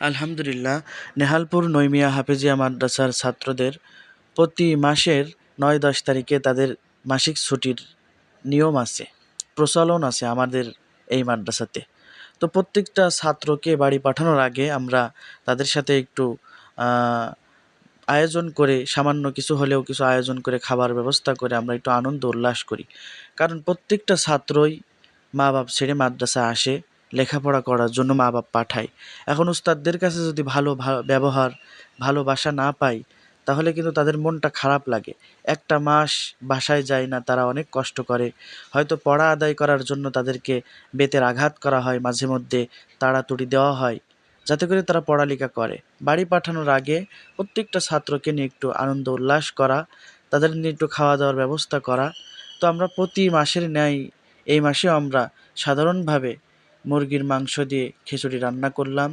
আলহামদুলিল্লাহ, নেহালপুর নৈমিয়া হাফেজিয়া মাদ্রাসার ছাত্রদের প্রতি মাসের নয় দশ তারিখে তাদের মাসিক ছুটির নিয়ম আছে, প্রচলন আছে আমাদের এই মাদ্রাসাতে। তো প্রত্যেকটা ছাত্রকে বাড়ি পাঠানোর আগে আমরা তাদের সাথে একটু আয়োজন করে, সামান্য কিছু হলেও কিছু আয়োজন করে খাবার ব্যবস্থা করে আমরা একটু আনন্দ উল্লাস করি। কারণ প্রত্যেকটা ছাত্রই মা বাপ ছেড়ে মাদ্রাসা আসে লেখাপড়া করার জন্য মা বাপ পাঠায়। এখন উস্তাদদের কাছে যদি ভালো ব্যবহার ভালোবাসা না পাই, তাহলে কিন্তু তাদের মনটা খারাপ লাগে। একটা মাস বাসায় যায় না, তারা অনেক কষ্ট করে। হয়তো পড়া আদায় করার জন্য তাদেরকে বেতের আঘাত করা হয়, মাঝে মধ্যে তাড়াতুড়ি দেওয়া হয়, যাতে করে তারা পড়ালেখা করে। বাড়ি পাঠানোর আগে প্রত্যেকটা ছাত্রকে নিয়ে একটু আনন্দ উল্লাস করা, তাদের নিয়ে একটু খাওয়া দাওয়ার ব্যবস্থা করা। তো আমরা প্রতি মাসের ন্যায় এই মাসেও আমরা সাধারণভাবে মুরগির মাংস দিয়ে খিচুড়ি রান্না করলাম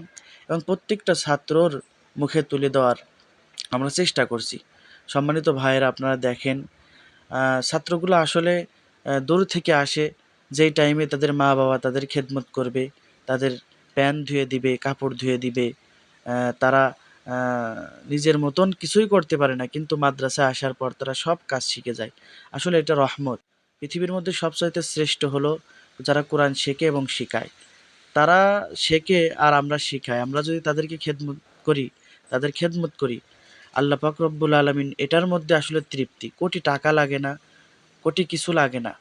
এবং প্রত্যেকটা ছাত্রর মুখে তুলে দেওয়ার আমরা চেষ্টা করছি। সম্মানিত ভাইয়েরা, আপনারা দেখেন ছাত্রগুলো আসলে দূর থেকে আসে, যেই টাইমে তাদের মা বাবা তাদের খেদমত করবে, তাদের প্যান ধুয়ে দিবে, কাপড় ধুয়ে দিবে তারা নিজের মতন কিছুই করতে পারে না, কিন্তু মাদ্রাসায় আসার পর তারা সব কাজ শিখে যায়। আসলে এটা রহমত। পৃথিবীর মধ্যে সবচাইতে শ্রেষ্ঠ হলো যারা কোরআন শেখে এবং শিখায়। তারা শেখে আর আমরা শিখাই। আমরা যদি তাদেরকে খেদমত করি, তাদের খেদমত করি, আল্লাহ পাক রব্বুল আলমিন এটার মধ্যে আসলে তৃপ্তি। কোটি টাকা লাগে না, কোটি কিছু লাগে না।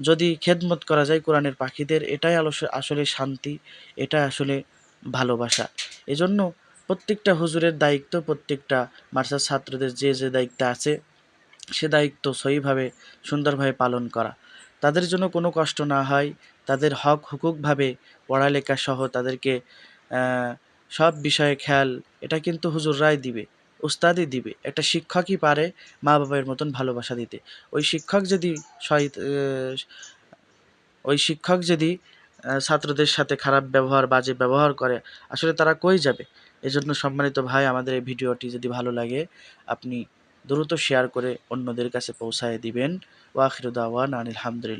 যদি খেদমত করা যায় কোরআনের পাখিদের, এটাই আসলে শান্তি এটা আসলে ভালোবাসা। এজন্য প্রত্যেকটা হুজুরের দায়িত্ব, প্রত্যেকটা মার্সার ছাত্রদের যে যে দায়িত্ব আছে, সে দায়িত্ব সহিভাবে, সুন্দরভাবে পালন করা। তাদের জন্য কোনো কষ্ট না হয়। তাদের হক হুকুকভাবে পড়ালেখা সহ তাদেরকে সব বিষয়ে খেয়াল। এটা কিন্তু হুজুররাই দিবে, উস্তাদই দিবে। একটা শিক্ষকই পারে মা বাবার মতন ভালোবাসা দিতে। ওই শিক্ষক যদি ওই শিক্ষক যদি ছাত্রদের সাথে খারাপ ব্যবহার, বাজে ব্যবহার করে, আসলে তারা কই যাবে? এজন্য সম্মানিত ভাই, আমাদের এই ভিডিওটি যদি ভালো লাগে, আপনি দ্রুত শেয়ার করে অন্যদের কাছে পৌঁছায় দিবেন। ওয়াকিরুদাওয়ান আনিল হামদুলিল্লাহ।